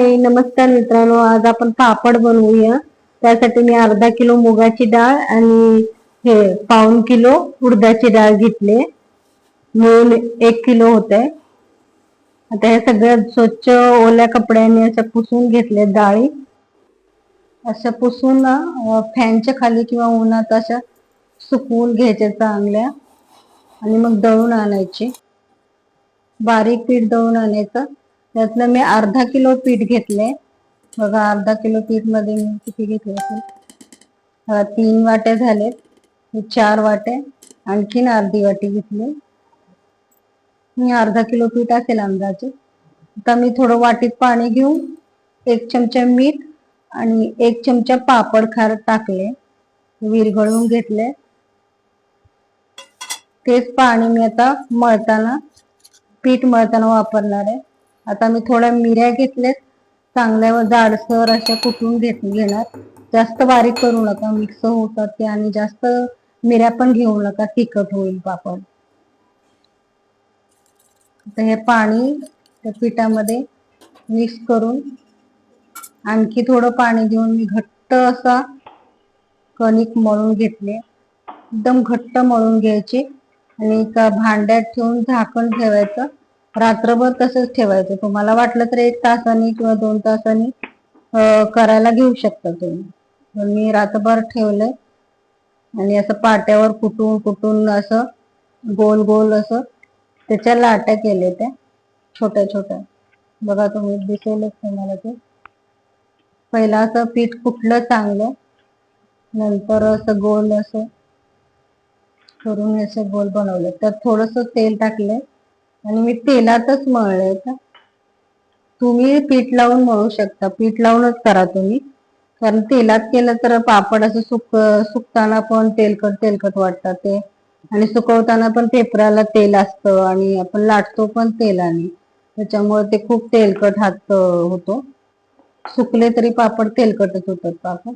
हाय नमस्कार मित्रांनो आज आपण पापड बनवूया. त्यासाठी मी अर्धा किलो मुगाची डाळ आणि हे पाऊन किलो उडदाची डाळ घेतले. मिळून एक किलो होत आहे आता हे सगळ्यात स्वच्छ ओल्या कपड्याने असं पुसून घेतले डाळी. अशा पुसून फॅनच्या खाली किंवा उन्हात अशा सुकवून घ्यायच्या चांगल्या. आणि मग दळून आणायचे. बारीक पीठ दळून आणायचं. त्यातलं मी अर्धा किलो पीठ घेतले. बघा अर्धा किलो पीठमध्ये मी किती घेतले असेल? तीन वाटे झालेत. चार वाटे. आणखीन अर्धी वाटी घेतली. मी अर्धा किलो पीठ असेल अंदाजे. आता मी थोडं वाटीत पाणी घेऊन एक चमचा मीठ आणि एक चमचा पापड खार टाकले. विरघळून घेतले. तेच पाणी मी आता मळताना पीठ मळताना वापरणार आहे. आता मी थोड्या मिऱ्या घेतल्यात. चांगल्या जाडसर अशा कुटून घेत घेणार. जास्त बारीक करू नका मिक्स होतात ते आणि जास्त मिऱ्या पण घेऊ नका तिखट होईल पापड. आता हे पाणी त्या पिठामध्ये मिक्स करून आणखी थोडं पाणी घेऊन मी घट्ट असा कणिक मळून घेतले. एकदम घट्ट मळून घ्यायचे आणि एका भांड्यात ठेवून झाकण ठेवायचं. रात्रभर तसंच ठेवायचं. तुम्हाला वाटलं तर एक तासाने किंवा दोन तासाने करायला घेऊ शकता तुम्ही. मी रात्रभर ठेवलंय. आणि असं पाट्यावर कुटून कुटून असं गोल गोल असं त्याच्या लाट्या केले त्या छोट्या छोट्या. बघा तुम्ही दिसेलच तुम्हाला ते. पहिला असं पीठ कुठलं चांगलं नंतर असं गोल असं करून असं गोल बनवलं. तर थोडस तेल टाकलंय. आणि मी तेलातच मळले का तुम्ही पीठ लावून मळू शकता. पीठ लावूनच करा तुम्ही. कारण तेलात केलं तर पापड असं सुक सुकताना पण तेलकट तेलकट वाटतात ते. आणि सुकवताना पण पेपराला तेल असतं आणि आपण लाटतो पण तेलाने. त्याच्यामुळे ते खूप तेलकट हात होतो. सुकले तरी पापड तेलकटच होतात पापड.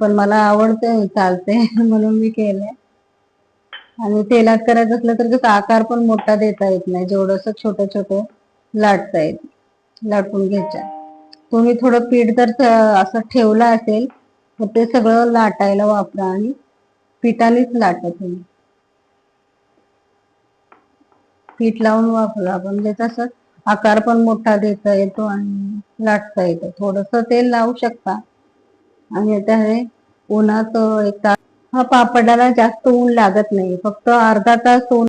पण मला आवडते चालते म्हणून मी केलंय. आणि तेलात करायचं असलं तर त्याचा आकार पण मोठा देता येत नाही. जेवढस छोट छोट लाटता येत लाटून घ्यायच्या. तुम्ही थोडं पीठ जर असं ठेवलं असेल तर ते सगळं लाटायला वापरा आणि पिठानेच लाटा तुम्ही. पीठ लावून वापरा म्हणजे तसं आकार पण मोठा देता येतो आणि लाटता येतो. थोडस तेल लावू शकता. आणि आता हे उन्हात एक तास हा पापडाला जास्त ऊन लागत नाही फक्त अर्धा तास ऊन